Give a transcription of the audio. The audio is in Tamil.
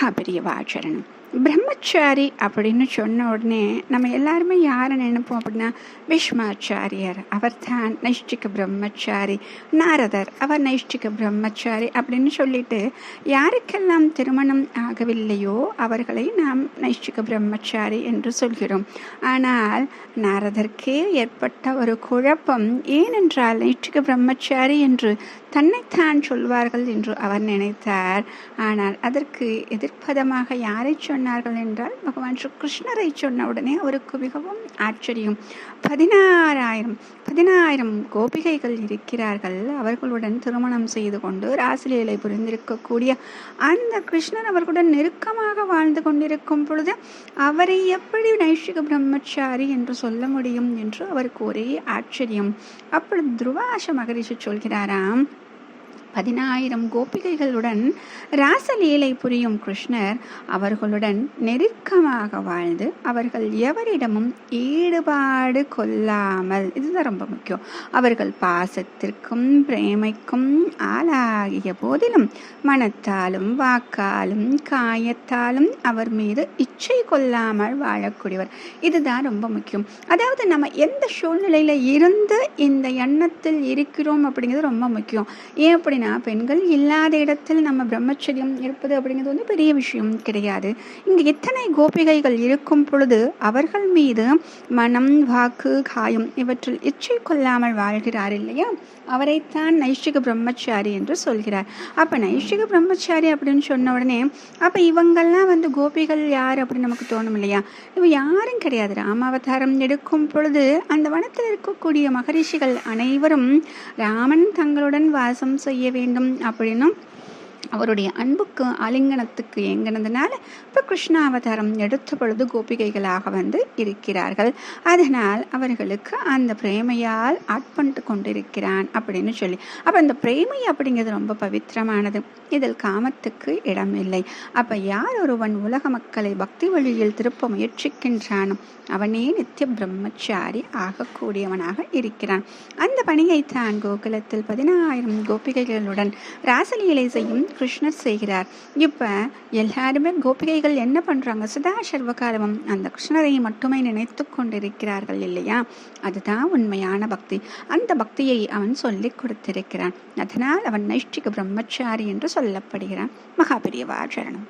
மகாபெரியவாச்சரணம். பிரம்மச்சாரி அப்படின்னு சொன்ன உடனே நம்ம எல்லாருமே யாரை நினைப்போம் அப்படின்னா பீஷ்மாச்சாரியர். அவர் தான் நைஷ்டிக பிரம்மச்சாரி. நாரதர் அவர் நைஷ்டிக பிரம்மச்சாரி அப்படின்னு சொல்லிட்டு யாருக்கெல்லாம் திருமணம் ஆகவில்லையோ அவர்களை நாம் நைஷ்டிக பிரம்மச்சாரி என்று சொல்கிறோம். ஆனால் நாரதற்கே ஏற்பட்ட ஒரு குழப்பம் ஏனென்றால் நைஷ்டிக பிரம்மச்சாரி என்று தன்னைத்தான் சொல்வார்கள் என்று அவர் நினைத்தார். ஆனால் அதற்கு எதிர்ப்பதமாக யாரை சொன்னார்கள் என்றால் பகவான் ஸ்ரீ கிருஷ்ணரை சொன்ன உடனே அவருக்கு மிகவும் ஆச்சரியம். பதினாறாயிரம் பதினாயிரம் கோபிகைகள் இருக்கிறார்கள். அவர்களுடன் திருமணம் செய்து கொண்டு ராசிலீலை புரிந்திருக்கக்கூடிய அந்த கிருஷ்ணர் அவர்களுடன் நெருக்கமாக வாழ்ந்து கொண்டிருக்கும் பொழுது அவரை எப்படி நைஷிக பிரம்மச்சாரி என்று சொல்ல முடியும் என்று அவருக்கு ஒரே ஆச்சரியம். அப்பொழுது துருவாச மகரிஷி சொல்கிறாராம் பதினாயிரம் கோபிகைகளுடன் ராசலீலை புரியும் கிருஷ்ணர் அவர்களுடன் நெருக்கமாக வாழ்ந்து அவர்கள் எவரிடமும் ஈடுபாடு கொள்ளாமல் இதுதான் ரொம்ப முக்கியம் அவர்கள் பாசத்திற்கும் பிரேமைக்கும் ஆளாகிய போதிலும் மனத்தாலும் வாக்காலும் காயத்தாலும் அவர் மீது இச்சை கொள்ளாமல் வாழக்கூடியவர். இதுதான் ரொம்ப முக்கியம். அதாவது நம்ம எந்த சூழ்நிலையில் இருந்து இந்த எண்ணத்தில் இருக்கிறோம் அப்படிங்கிறது ரொம்ப முக்கியம். ஏன் அப்படி ஏன்னா பெண்கள் இல்லாத இடத்தில் நம்ம பிரம்மச்சரியம் இருப்பது அப்படிங்கிறது வந்து பெரிய விஷயம் கிடையாது. இங்கே எத்தனை கோபிகைகள் இருக்கும் பொழுது அவர்கள் மீது மனம் வாக்கு காயம் இவற்றில் இச்சை கொள்ளாமல் வாழ்கிறார் இல்லையா? அவரைத்தான் நைஷ்டிக பிரம்மச்சாரி என்று சொல்கிறார். அப்போ நைஷ்டிக பிரம்மச்சாரி அப்படின்னு சொன்ன உடனே அப்போ இவங்கெல்லாம் வந்து கோபிகள் யார் அப்படின்னு நமக்கு தோணும் இல்லையா? இவ யாரும் கிடையாது. ராமாவதாரம் எடுக்கும் பொழுது அந்த வனத்தில் இருக்கக்கூடிய மகரிஷிகள் அனைவரும் ராமன் தங்களுடன் வாசம் செய்ய வேண்டும் அப்படின்னும் அவருடைய அன்புக்கு அலிங்கனத்துக்கு எங்கினதுனால இப்போ கிருஷ்ணாவதாரம் எடுத்த பொழுது கோபிகைகளாக வந்து இருக்கிறார்கள். அதனால் அவர்களுக்கு அந்த பிரேமையால் ஆட்பண்டு கொண்டிருக்கிறான் அப்படின்னு சொல்லி. அப்போ அந்த பிரேமை அப்படிங்கிறது ரொம்ப பவித்திரமானது. இதில் காமத்துக்கு இடமில்லை. அப்போ யார் ஒருவன் உலக மக்களை பக்தி வழியில் திருப்ப முயற்சிக்கின்றானோ அவனே நித்திய பிரம்மச்சாரி ஆகக்கூடியவனாக இருக்கிறான். அந்த பணியைத்தான் கோகுலத்தில் பதினாயிரம் கோபிகைகளுடன் ராசலீலை செய்யும் கிருஷ்ணர் செய்கிறார். இப்போ எல்லாருமே கோபிகைகள் என்ன பண்ணுறாங்க சதா சர்வகாலமும் அந்த கிருஷ்ணரை மட்டுமே நினைத்து கொண்டிருக்கிறார்கள் இல்லையா? அதுதான் உண்மையான பக்தி. அந்த பக்தியை அவன் சொல்லிக் கொடுத்திருக்கிறான். அதனால் அவன் நைஷ்டிக பிரம்மச்சாரி என்று சொல்லப்படுகிறான். மகாபிரியவாச்சரணம்